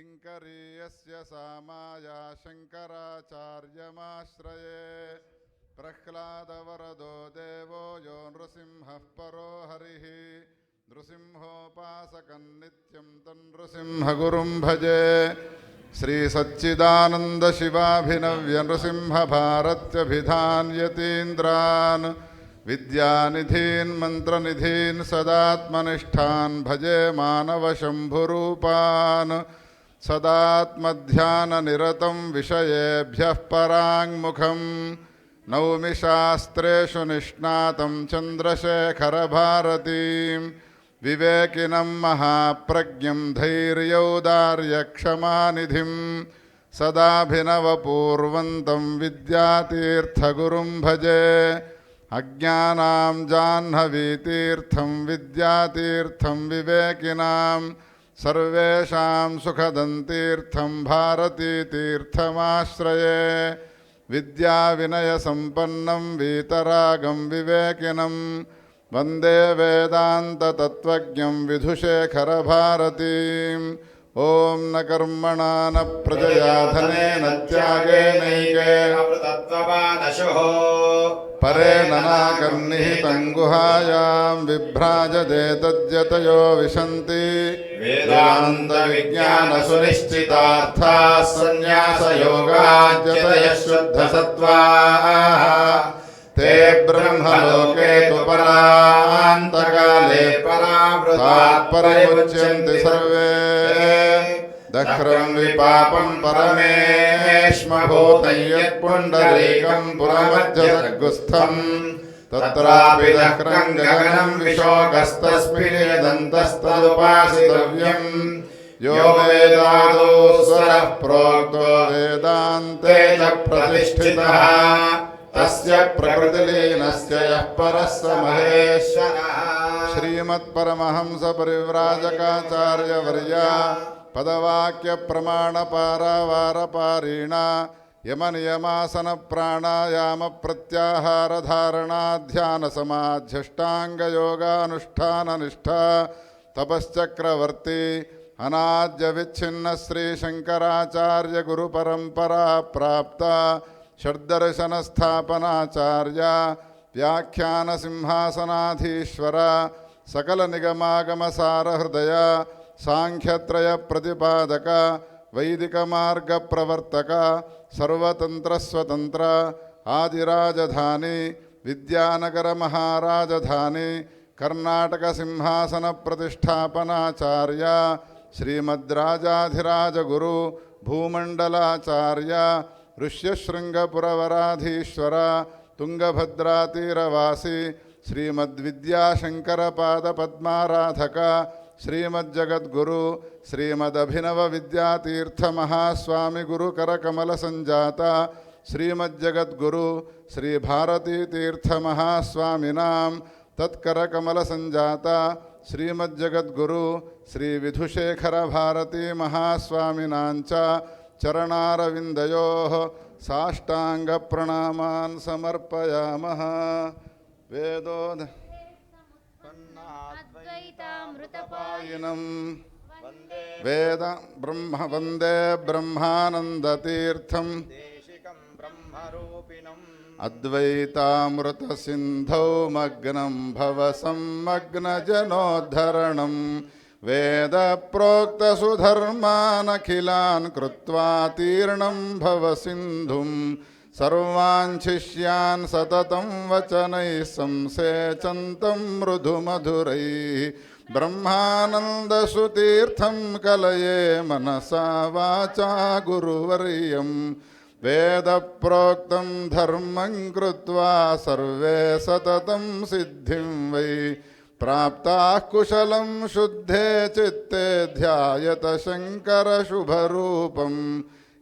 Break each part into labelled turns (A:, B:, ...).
A: किङ्करीयस्य सामाया शङ्कराचार्यमाश्रये प्रह्लादवरदो देवो यो नृसिंहः परो हरिः नृसिंहोपासकं नित्यं तन्नृसिंहगुरुं भजे। श्रीसच्चिदानन्दशिवाभिनव्यनृसिंहभारत्यभिधान्यतीन्द्रान् विद्यानिधीन् मन्त्रनिधीन् सदात्मनिष्ठान् भजे मानवशम्भुरूपान् सदात्मध्याननिरतं विषयेभ्यः पराङ्मुखम् नौमि शास्त्रेषु निष्णातं चन्द्रशेखरभारतीं विवेकिनं महाप्रज्ञं धैर्यौदार्यक्षमानिधिं सदाभिनवपूर्वन्तं विद्यातीर्थगुरुं भजे अज्ञानां जाह्नवीतीर्थं विद्यातीर्थं विवेकिनां सर्वेषां सुखदन्तीर्थं भारतीतीर्थमाश्रये विद्याविनयसम्पन्नं वीतरागं विवेकिनं वन्दे वेदान्ततत्त्वज्ञं विधुशेखरभारतीम् ॐ न कर्मणा न प्रजया धनेन त्यागेनैके
B: अमृतत्वपादशुः
A: परेण नाकर्निहितं गुहायां विभ्राजते तद्यतयो विशन्ति
B: वेदान्तविज्ञानसुनिश्चितार्थाः सन्न्यासयोगाद्यतयः शुद्धसत्त्वाः ते ब्रह्मलोके तु परान्तकाले
A: तात्पर्यमुच्यन्ति सर्वे दह्रं विपापं परमेश्मभूतं यत्पुण्डरीकं पुरमध्यसर्गुस्थम् तत्रापि दह्रं गगनं विशोकस्तस्मिन्नेदन्तस्तदुपासितव्यम् यो वेदादो स्वरः प्रोक्तो वेदान्ते च प्रतिष्ठितः తస్య ప్రకృతిలీనస్య యః పరః స మహేశ్వరः శ్రీమత్పరమహంస పరివ్రాజకాచార్యవర్య పదవాక్య ప్రమాణ పారావారపారీణ యమనియమాసన ప్రాణాయామ ప్రత్యాహార ధారణా ధ్యాన సమాధ్యష్టాంగయోగానుష్ఠాననిష్ట తపశ్చక్రవర్తి అనాద్య విచ్ఛిన్న శ్రీ శంకరాచార్య గురు పరంపరా ప్రాప్త ಷಡ್ದರ್ಶನಸ್ಥಾಪನಾಚಾರ್ಯ ವ್ಯಾಖ್ಯಾನ ಸಿಂಹಾಸನಾಧೀಶ್ವರ ಸಕಲ ನಿಗಮಾಗಮ ಸಾರ ಹೃದಯ, ಸಾಂಖ್ಯತ್ರಯ ಪ್ರತಿಪಾದಕ, ವೈದಿಕ ಮಾರ್ಗ ಪ್ರವರ್ತಕ, ಸರ್ವತಂತ್ರ ಸ್ವತಂತ್ರ, ಆದಿರಾಜಧಾನಿ, ವಿದ್ಯಾನಗರ ಮಹಾರಾಜಧಾನಿ, ಕರ್ನಾಟಕ ಸಿಂಹಾಸನ ಪ್ರತಿಷ್ಠಾಪನಾಚಾರ್ಯ ಶ್ರೀಮದ್ರಾಜಾಧಿರಾಜಗುರು ಭೂಮಂಡಲಾಚಾರ್ಯ ऋष्यशृङ्गपुरवराधीश्वर तुङ्गभद्रातीरवासी श्रीमद्विद्याशङ्करपादपद्माराधक श्रीमज्जगद्गुरु श्रीमदभिनवविद्यातीर्थमहास्वामिगुरुकरकमलसञ्जात श्रीमज्जगद्गुरु श्रीभारतीतीर्थमहास्वामिनां तत्करकमलसञ्जात श्रीमज्जगद्गुरु श्रीविधुशेखरभारतीमहास्वामिनां च చరణారవిందయో సాష్టాంగ
C: ప్రణామాన్
A: సమర్పయామ వేదోద వేద బ్రహ్మ వందే
B: బ్రహ్మానందతీర్థం అద్వైతామృతసింధౌ
A: మగ్నం భవ సమ్మగ్నజనోద్ధరణం वेदप्रोक्तसुधर्मानखिलान् कृत्वा तीर्णं भवसिन्धुं सर्वान् शिष्यान् सततं वचनैः संसेचन्तं मृदुमधुरैः। ब्रह्मानन्दसुतीर्थं कलये मनसा वाचा गुरुवर्यम्। वेदप्रोक्तं धर्मं कृत्वा सर्वे सततं सिद्धिं वै प्राप्ताः कुशलं शुद्धे चित्ते ध्यायत शङ्करशुभरूपम्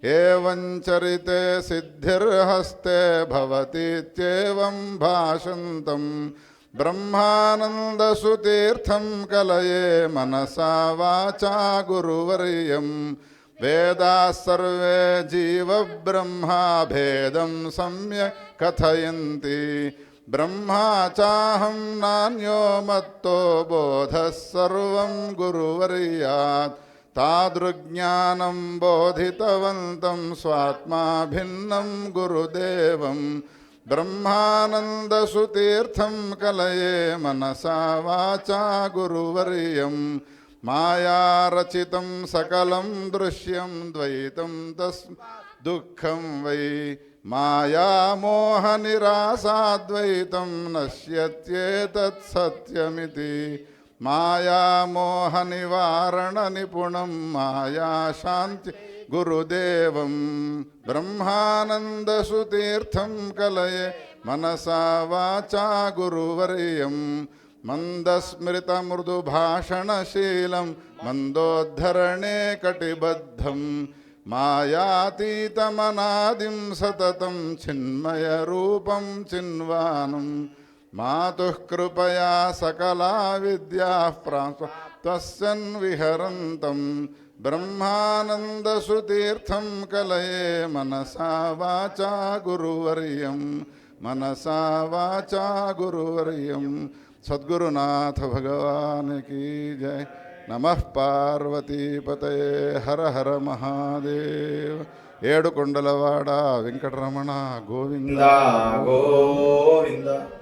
A: एवं चरिते सिद्धिर्हस्ते भवतीत्येवं भाषन्तं ब्रह्मानन्दसुतीर्थं कलये मनसा वाचा गुरुवर्यम्। वेदाः सर्वे जीवब्रह्मा भेदं सम्यक् कथयन्ति బ్రహ్మాచాహం నాన్యో మత్తో బోధ సర్వం గురువర్యాత్ తాదృజ్ఞానం బోధితవంతం స్వాత్మా భిన్నం గురుదేవం బ్రహ్మానందసుతీర్థం కలయే మనసా వాచా గురువర్యం మాయారచితం సకలం దృశ్యం ద్వైతం తస్ దుఃఖం వై మాయామోహనిరాసాద్వైతం నశ్యత్యేతత్సత్యమితి మాయామోహనివారణ నిపుణం మాయాశాంతి గురుదేవం బ్రహ్మానందసుతీర్థం కలయే మనసా వాచా గురువర్యం మందస్మృతమృదుభాషణశీలం మందోద్ధరణే కటిబద్ధం మాయాతీతమనాదిం సతతం చిన్మయరూపం చిన్వానం మాతుఃకృపయా సకలా విద్యా ప్రాప్తస్యన్ విహరంతం. బ్రహ్మానందసుతీర్థం కలయే మనసా వాచా గురువర్యం. మనసా వాచా గురువర్యం. సద్గురునాథ భగవానికి జయ నమః పార్వతీపతయే హర హర మహాదేవ్. ఏడు కొండలవాడ వెంకటరమణ గోవింద.
B: గోవింద.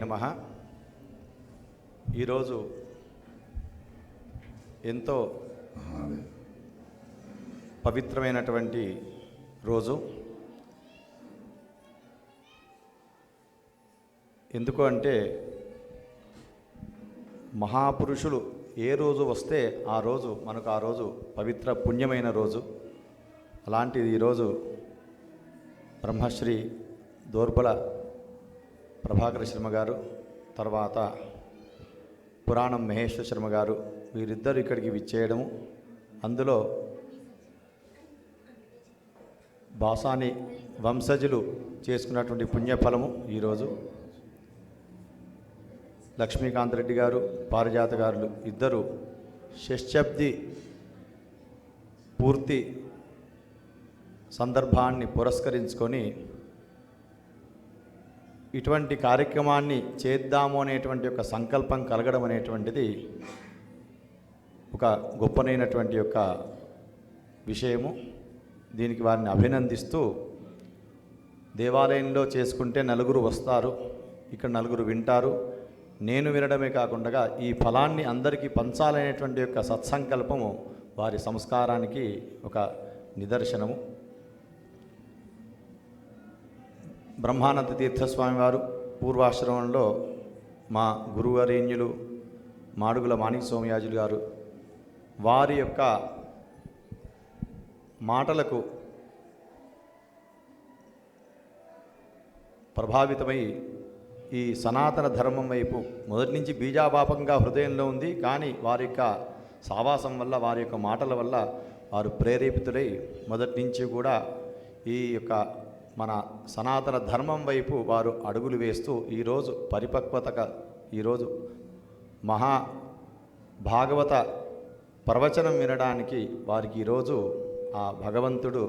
B: నమ. ఈరోజు ఎంతో పవిత్రమైనటువంటి రోజు. ఎందుకు అంటే మహాపురుషులు ఏ రోజు వస్తే ఆ రోజు మనకు ఆ రోజు పవిత్ర పుణ్యమైన రోజు. అలాంటిది ఈరోజు బ్రహ్మశ్రీ దోర్బల ప్రభాకర శర్మ గారు తర్వాత పురాణం మహేశ్వర శర్మ గారు వీరిద్దరు ఇక్కడికి విచ్చేయడము. అందులో బాసాని వంశజులు చేసుకున్నటువంటి పుణ్యఫలము ఈరోజు. లక్ష్మీకాంత్ రెడ్డి గారు పారిజాత గారులు ఇద్దరు షష్ఠబ్ది పూర్తి సందర్భాన్ని పురస్కరించుకొని ఇటువంటి కార్యక్రమాన్ని చేద్దాము అనేటువంటి ఒక సంకల్పం కలగడం అనేటువంటిది ఒక గొప్పనైనటువంటి యొక్క విషయము. దీనికి వారిని అభినందిస్తూ దేవాలయంలో చేసుకుంటే నలుగురు వస్తారు ఇక్కడ నలుగురు వింటారు. నేను వినడమే కాకుండా ఈ ఫలాన్ని అందరికీ పంచాలనేటువంటి యొక్క సత్సంకల్పము వారి సంస్కారానికి ఒక నిదర్శనము. బ్రహ్మానంద తీర్థస్వామి వారు పూర్వాశ్రమంలో మా గురువరేణ్యులు మాడుగుల మాణిక సోమయాజులు గారు వారి యొక్క మాటలకు ప్రభావితమై ఈ సనాతన ధర్మం వైపు మొదటి నుంచి బీజాపాపంగా హృదయంలో ఉంది కానీ వారి యొక్క సావాసం వల్ల వారి యొక్క మాటల వల్ల వారు ప్రేరేపితులై మొదటి నుంచి కూడా ఈ యొక్క మన సనాతన ధర్మం వైపు వారు అడుగులు వేస్తూ ఈరోజు పరిపక్వతగా ఈరోజు మహా భాగవత ప్రవచనం వినడానికి వారికి ఈరోజు ఆ భగవంతుడు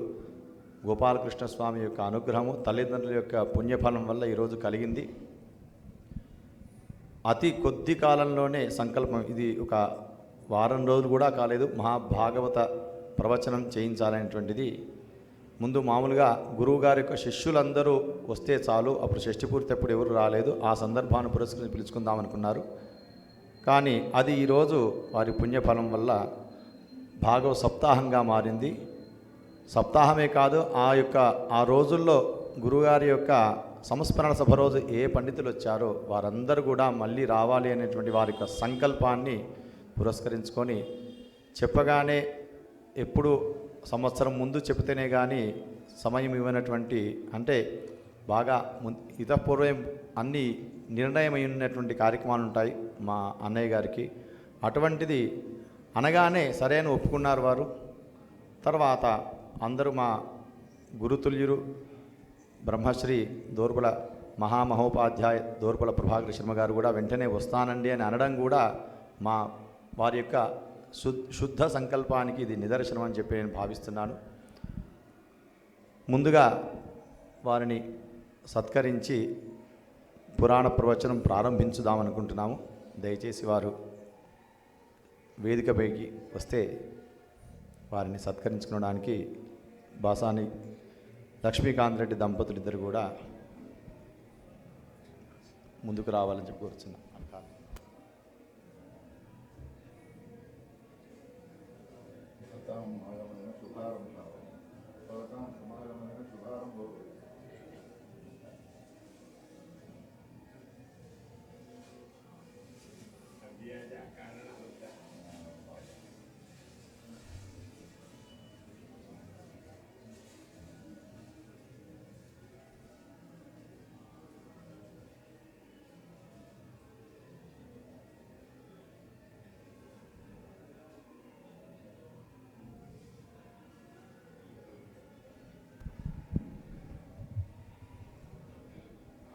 B: గోపాలకృష్ణ స్వామి యొక్క అనుగ్రహము తల్లిదండ్రుల యొక్క పుణ్యఫలం వల్ల ఈరోజు కలిగింది. అతి కొద్ది కాలంలోనే సంకల్పం ఇది ఒక వారం రోజులు కూడా కాలేదు మహాభాగవత ప్రవచనం చేయించాలనేటువంటిది ముందు మామూలుగా గురువుగారి యొక్క శిష్యులందరూ వస్తే చాలు. అప్పుడు షష్ఠి పూర్తి అప్పుడు ఎవరు రాలేదు. ఆ సందర్భాన్ని పురస్కరించి పిలుచుకుందాం అనుకున్నారు. కానీ అది ఈరోజు వారి పుణ్యఫలం వల్ల భాగవ సప్తాహంగా మారింది. సప్తాహమే కాదు ఆ యొక్క ఆ రోజుల్లో గురుగారి యొక్క సంస్మరణ సభ రోజు ఏ పండితులు వచ్చారో వారందరూ కూడా మళ్ళీ రావాలి అనేటువంటి వారి యొక్క సంకల్పాన్ని పురస్కరించుకొని చెప్పగానే ఎప్పుడు సంవత్సరం ముందు చెబితేనే కానీ సమయం ఇవ్వనటువంటి అంటే బాగా ఇతపూర్వం అన్ని నిర్ణయమై ఉన్నటువంటి కార్యక్రమాలు ఉంటాయి మా అన్నయ్య గారికి. అటువంటిది అనగానే సరైన ఒప్పుకున్నారు వారు. తర్వాత అందరూ మా గురుతుల్యులు బ్రహ్మశ్రీ దోర్బల మహామహోపాధ్యాయ దోర్బల ప్రభాకర్ శర్మ గారు కూడా వెంటనే వస్తానండి అని అనడం కూడా మా వారి యొక్క శుద్ధ సంకల్పానికి ఇది నిదర్శనం అని చెప్పి నేను భావిస్తున్నాను. ముందుగా వారిని సత్కరించి పురాణ ప్రవచనం ప్రారంభించుదామనుకుంటున్నాము. దయచేసి వారు వేదికపైకి వస్తే వారిని సత్కరించుకోవడానికి బాసాని లక్ష్మీకాంత్ రెడ్డి దంపతులు ఇద్దరు కూడా ముందుకు రావాలని చెప్పి तं
D: हरं सुखारं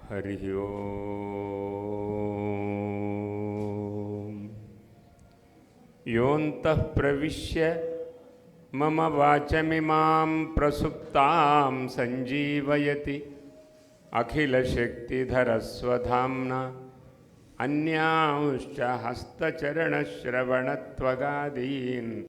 D: ओम्। योऽन्तः प्रविश्य मम वाचमिमां प्रसुप्तां सञ्जीवयति। अखिलशक्तिधरस्वधाम्ना अन्यांश्च हस्तचरणश्रवणत्वगादीन्।